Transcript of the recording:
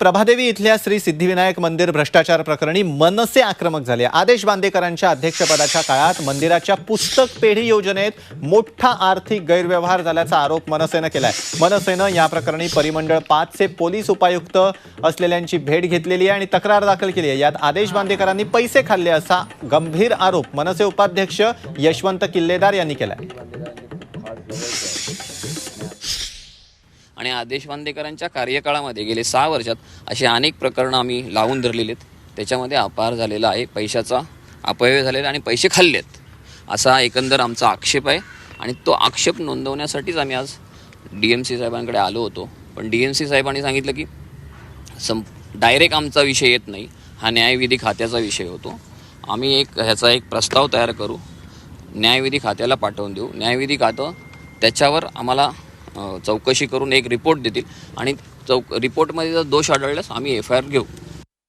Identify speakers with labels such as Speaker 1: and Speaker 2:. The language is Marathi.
Speaker 1: प्रभादेवी इथल्या श्री सिद्धिविनायक मंदिर भ्रष्टाचार प्रकरणी मनसे आक्रमक झाले. आदेश बांदेकरांच्या अध्यक्षपदाच्या काळात मंदिराच्या पुस्तक पेढी योजनेत मोठा आर्थिक गैरव्यवहार झाल्याचा आरोप मनसेनं केलाय. मनसेनं या प्रकरणी परिमंडळ पाचचे पोलीस उपायुक्त असलेल्यांची भेट घेतलेली आहे आणि तक्रार दाखल केली आहे. यात आदेश बांदेकरांनी पैसे खाल्ले असा गंभीर आरोप मनसे उपाध्यक्ष यशवंत किल्लेदार यांनी केलाय.
Speaker 2: आणि आदेश बांदेकरांच्या कार्यकाळामध्ये गेले सहा वर्षात असे अनेक प्रकरणं आम्ही लावून धरलेली आहेत. त्याच्यामध्ये अपार झालेला आहे पैशाचा अपव्यय झालेला आणि पैसे खाल्लेत असा एकंदर आमचा आक्षेप आहे आणि तो आक्षेप नोंदवण्यासाठीच आम्ही आज डी एम सी साहेबांकडे आलो होतो. पण डी एम सी साहेबांनी सांगितलं की सं डायरेक्ट आमचा विषय येत नाही. हा न्यायविधी खात्याचा विषय होतो. आम्ही एक ह्याचा एक प्रस्ताव तयार करू. न्यायविधी खात्याला पाठवून देऊ. न्यायविधी खातं त्याच्यावर आम्हाला चौकशी करून एक रिपोर्ट देतील. आणि चौक रिपोर्टमध्ये जर दोष आढळल्यास आम्ही एफ आय आर घेऊ.